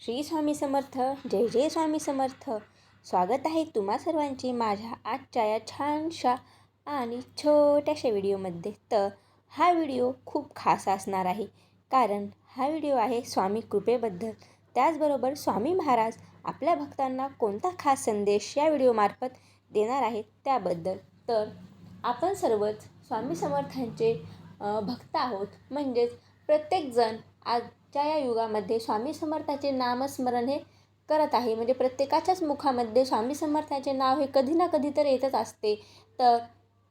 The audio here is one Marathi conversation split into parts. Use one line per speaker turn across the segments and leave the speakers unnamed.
श्री स्वामी समर्थ जय जय स्वामी समर्थ. स्वागत आहे तुम्हा सर्वांची माझ्या आजच्या या छानशा आणि छोट्याशा व्हिडिओमध्ये. तर हा व्हिडिओ खूप खास असणार आहे कारण हा व्हिडिओ आहे स्वामी कृपेबद्दल. त्याचबरोबर स्वामी महाराज आपल्या भक्तांना कोणता खास संदेश या व्हिडिओमार्फत देणार आहेत त्याबद्दल. तर आपण सर्वच स्वामी समर्थांचे भक्त आहोत. म्हणजेच प्रत्येकजण आज आजच्या या युगामध्ये स्वामी समर्थाचे नामस्मरण हे करत आहे. म्हणजे प्रत्येकाच्याच मुखामध्ये स्वामी समर्थाचे नाव हे कधी ना कधी तर येतच असते. तर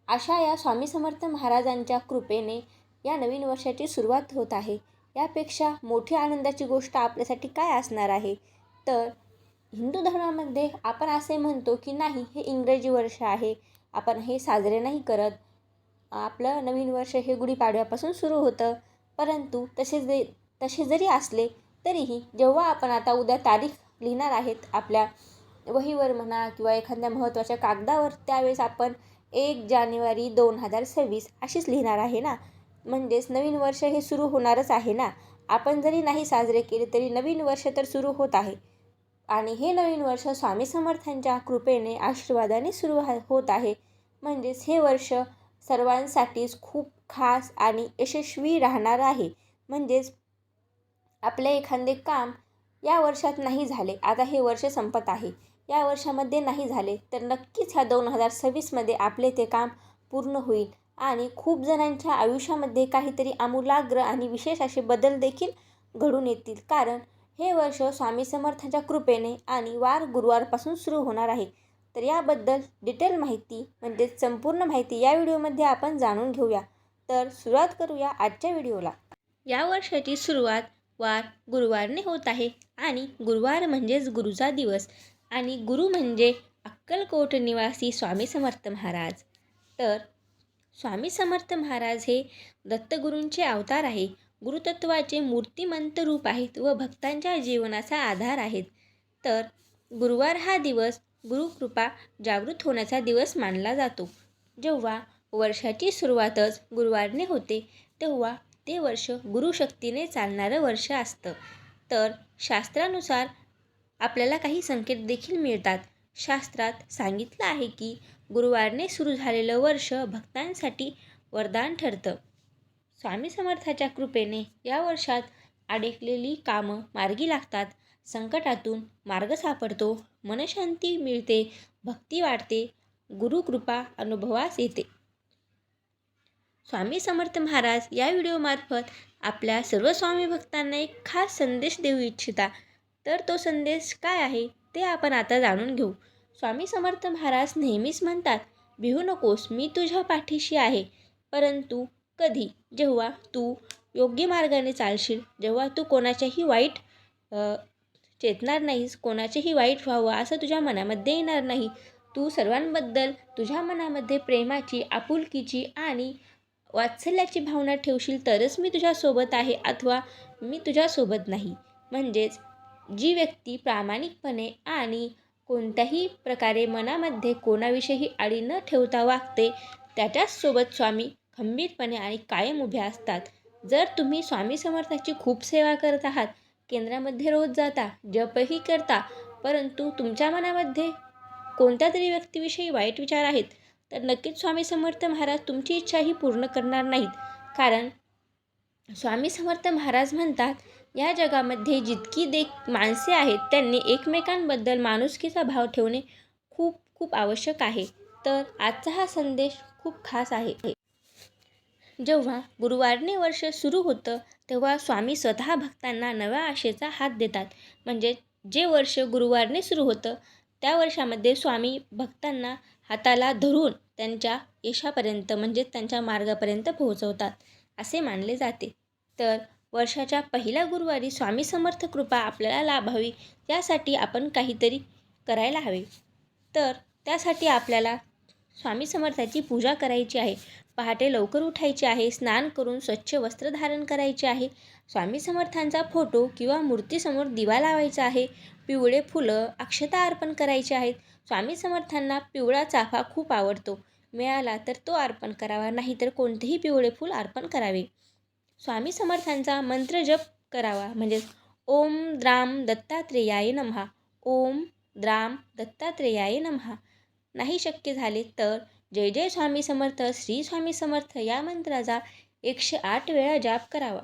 अशा या स्वामी समर्थ महाराजांच्या कृपेने या नवीन वर्षाची सुरुवात होत आहे. यापेक्षा मोठी आनंदाची गोष्ट आपल्यासाठी काय असणार आहे? तर हिंदू धर्मामध्ये आपण असे म्हणतो की नाही हे इंग्रजी वर्ष आहे. आपण हे साजरे नाही करत. आपलं नवीन वर्ष हे गुढीपाडव्यापासून सुरू होतं. परंतु तसेच तसे जरी असले तरीही जेव्हा आपण आता उद्या तारीख लिहिणार आहेत आपल्या वहीवर म्हणा किंवा एखाद्या महत्त्वाच्या कागदावर त्यावेळेस आपण एक जानेवारी दोन हजार सव्वीस अशीच लिहिणार आहे ना? म्हणजेच नवीन वर्ष हे सुरू होणारच आहे ना? आपण जरी नाही साजरे केले तरी नवीन वर्ष तर सुरू होत आहे. आणि हे नवीन वर्ष स्वामी समर्थांच्या कृपेने आशीर्वादाने सुरू हा होत आहे. म्हणजेच हे वर्ष सर्वांसाठीच खूप खास आणि यशस्वी राहणार आहे. म्हणजेच आपले एखादे काम या वर्षात नाही झाले. आता हे वर्ष संपत आहे. या वर्षामध्ये नाही झाले तर नक्कीच ह्या दोन हजार सव्वीसमध्ये आपले ते काम पूर्ण होईल. आणि खूप जणांच्या आयुष्यामध्ये काहीतरी आमूलाग्र आणि विशेष असे बदल देखील घडून येतील. कारण हे वर्ष स्वामी समर्थांच्या कृपेने आणि वार गुरुवारपासून सुरू होणार आहे. तर याबद्दल डिटेल माहिती म्हणजेच संपूर्ण माहिती या व्हिडिओमध्ये आपण जाणून घेऊया. तर सुरुवात करूया आजच्या व्हिडिओला. या वर्षाची सुरुवात वार गुरुवारने होत आहे. आणि गुरुवार म्हणजेच गुरुचा दिवस. आणि गुरु म्हणजे अक्कलकोट निवासी स्वामी समर्थ महाराज. तर स्वामी समर्थ महाराज हे दत्तगुरूंचे अवतार आहे. गुरुतत्वाचे मूर्तिमंत रूप आहेत व भक्तांच्या जीवनाचा आधार आहेत. तर गुरुवार हा दिवस गुरुकृपा जागृत होण्याचा दिवस मानला जातो. जेव्हा वर्षाची सुरुवातच गुरुवारने होते तेव्हा ते वर्ष गुरुशक्तीने चालणारं वर्ष असतं. तर शास्त्रानुसार आपल्याला काही संकेत देखील मिळतात. शास्त्रात सांगितलं आहे की गुरुवारने सुरू झालेलं वर्ष भक्तांसाठी वरदान ठरतं. स्वामी समर्थाच्या कृपेने या वर्षात अडकलेली कामं मार्गी लागतात. संकटातून मार्ग सापडतो. मनशांती मिळते. भक्ती वाढते. गुरुकृपा अनुभवास येते. स्वामी समर्थ महाराज या व्हिडिओमार्फत आपल्या सर्व स्वामी भक्तांना एक खास संदेश देऊ इच्छिता. तर तो संदेश काय आहे ते आपण आता जाणून घेऊ. स्वामी समर्थ महाराज नेहमीच म्हणतात भिवू नकोस मी तुझ्या पाठीशी आहे. परंतु कधी जेव्हा तू योग्य मार्गाने चालशील जेव्हा तू कोणाच्याही वाईट चेतणार नाहीस कोणाचेही वाईट व्हावं असं तुझ्या मनामध्ये येणार नाही. तू सर्वांबद्दल तुझ्या मनामध्ये प्रेमाची आपुलकीची आणि वात्सल्याची भावना ठेवशील तरच मी तुझ्यासोबत आहे अथवा मी तुझ्यासोबत नाही. म्हणजेच जी व्यक्ती प्रामाणिकपणे आणि कोणत्याही प्रकारे मनामध्ये कोणाविषयी आडी न ठेवता वागते त्याच्याचसोबत स्वामी खंबीरपणे आणि कायम उभे असतात. जर तुम्ही स्वामी समर्थाची खूप सेवा करत आहात केंद्रामध्ये रोज जाता जपही करता परंतु तुमच्या मनामध्ये कोणत्या तरी व्यक्तीविषयी वाईट विचार आहेत तर नक्कीच स्वामी समर्थ महाराज तुमची इच्छाही पूर्ण करणार नाहीत. कारण स्वामी समर्थ महाराज म्हणतात या जगामध्ये जितकी देख माणसे आहेत त्यांनी एकमेकांबद्दल माणुसकीचा भाव ठेवणे खूप खूप आवश्यक आहे. तर आजचा हा संदेश खूप खास आहे. जेव्हा गुरुवारने वर्ष सुरू होतं तेव्हा स्वामी स्वतः भक्तांना नव्या आशेचा हात देतात. म्हणजे जे वर्ष गुरुवारने सुरू होतं त्या वर्षामध्ये स्वामी भक्तांना हाताला धरून त्यांच्या यशापर्यंत म्हणजे त्यांच्या मार्गापर्यंत पोहोचवतात असे मानले जाते. तर वर्षाच्या पहिल्या गुरुवारी स्वामी समर्थ कृपा आपल्याला लाभावी यासाठी आपण काहीतरी करायला हवे. तर त्यासाठी आपल्याला स्वामी समर्थाची पूजा करायची आहे. पहाटे लवकर उठायचे आहे स्नान करून स्वच्छ वस्त्र धारण करायचे आहे. स्वामी समर्थांचा फोटो किंवा मूर्तीसमोर दिवा लावायचा आहे. पिवळे फुलं अक्षता अर्पण करायचे आहेत. स्वामी समर्थांना पिवळा चाफा खूप आवडतो. मिळाला तर तो अर्पण करावा नाही तर कोणतेही पिवळे फूल अर्पण करावे. स्वामी समर्थांचा मंत्र जप करावा म्हणजेच ओम द्राम दत्तात्रेयाय नमहा ओम द्राम दत्तात्रेयाय नमहा नाही शक्य झाले तर जय जय स्वामी समर्थ श्री स्वामी समर्थ या मंत्राचा एकशे आठ वेळा जाप करावा.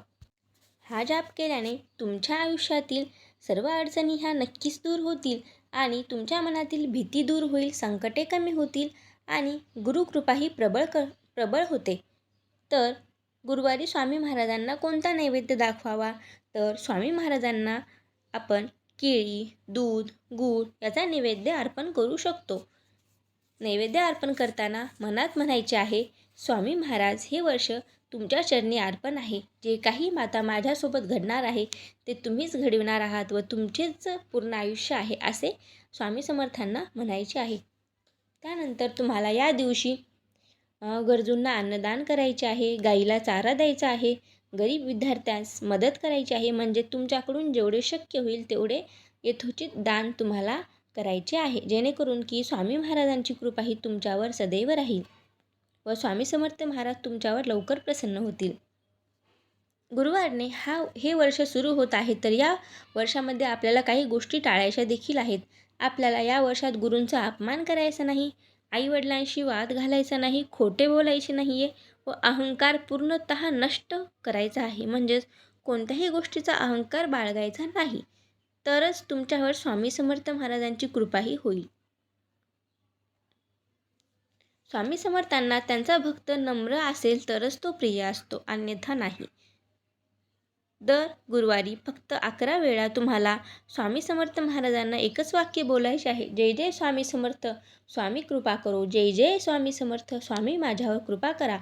हा जाप केल्याने तुमच्या आयुष्यातील सर्व अडचणी ह्या नक्कीच दूर होतील आणि तुमच्या मनातील भीती दूर होईल संकटे कमी होतील आणि गुरुकृपाही प्रबळ क प्रबळ होते. तर गुरुवारी स्वामी महाराजांना कोणता नैवेद्य दाखवावा? तर स्वामी महाराजांना आपण केळी दूध गूळ याचा नैवेद्य अर्पण करू शकतो. नैवेद्य अर्पण करताना मनात म्हणायचे आहे स्वामी महाराज हे वर्ष तुमच्या चरणी अर्पण आहे. जे काही माता माझ्यासोबत घडणार आहे ते तुम्हीच घडविणार आहात व तुमचेच पूर्ण आयुष्य आहे असे स्वामी समर्थांना म्हणायचे आहे. त्यानंतर तुम्हाला या दिवशी गरजूंना अन्नदान करायचे आहे गाईला चारा द्यायचा आहे गरीब विद्यार्थ्यांस मदत करायची आहे म्हणजे तुमच्याकडून जेवढे शक्य होईल तेवढे यथोचित दान तुम्हाला करायचे आहे जेणेकरून की स्वामी महाराजांची कृपा ही तुमच्यावर सदैव राहील व स्वामी समर्थ महाराज तुमच्यावर लवकर प्रसन्न होतील. गुरुवारने हा हे वर्ष सुरू होत आहे तर या वर्षामध्ये आपल्याला काही गोष्टी टाळायच्या देखील आहेत. आपल्याला या वर्षात गुरूंचा अपमान करायचा नाही आईवडिलांशी वाद घालायचा नाही खोटे बोलायचे नाही आहे व अहंकार पूर्णत नष्ट करायचा आहे. म्हणजेच कोणत्याही गोष्टीचा अहंकार बाळगायचा नाही. तरच तुमच्यावर स्वामी समर्थ महाराजांची कृपाही होईल. स्वामी समर्थांना त्यांचा भक्त नम्र असेल तरच तो प्रिय असतो अन्यथा नाही. दर गुरुवारी फक्त अकरा वेळा तुम्हाला स्वामी समर्थ महाराजांना एकच वाक्य बोलायचे आहे. जय जय स्वामी समर्थ स्वामी कृपा करो. जय जय स्वामी समर्थ स्वामी माझ्यावर कृपा करा.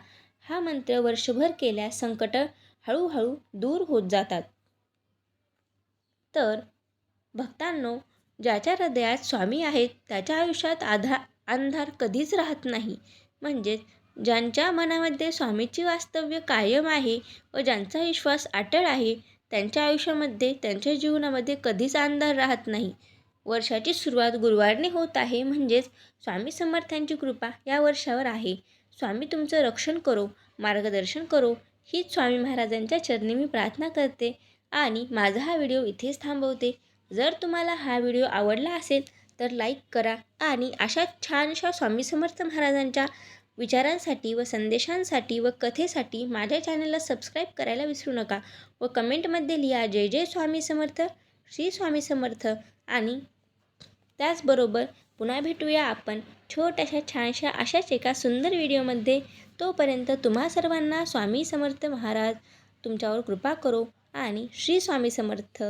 हा मंत्र वर्षभर केल्यास संकट हळूहळू दूर होत जातात. तर भक्तांनो ज्याच्या हृदयात स्वामी आहेत त्याच्या आयुष्यात आधा अंधार कधीच राहत नाही. म्हणजेच ज्यांच्या मनामध्ये स्वामीची वास्तव्य कायम आहे व ज्यांचा विश्वास अटळ आहे त्यांच्या आयुष्यामध्ये त्यांच्या जीवनामध्ये कधीच अंधार राहत नाही. वर्षाची सुरुवात गुरुवारने होत आहे म्हणजेच स्वामी समर्थांची कृपा या वर्षावर आहे. स्वामी तुमचं रक्षण करो मार्गदर्शन करो हीच स्वामी महाराजांच्या चरणी मी प्रार्थना करते आणि माझा हा व्हिडिओ इथेच थांबवते. जर तुम्हाला हा व्हिडिओ आवडला असेल तर लाईक करा आणि अशा छानशा स्वामी समर्थ महाराजांच्या विचारांसाठी व संदेशांसाठी व कथेसाठी माझ्या चॅनलला सबस्क्राईब करायला विसरू नका व कमेंटमध्ये लिहा जय जय स्वामी समर्थ श्री स्वामी समर्थ आणि त्याचबरोबर पुन्हा भेटूया आपण छोट्याशा छानशा अशाच एका सुंदर व्हिडिओमध्ये. तोपर्यंत तुम्हा सर्वांना स्वामी समर्थ महाराज तुमच्यावर कृपा करो आणि श्री स्वामी समर्थ.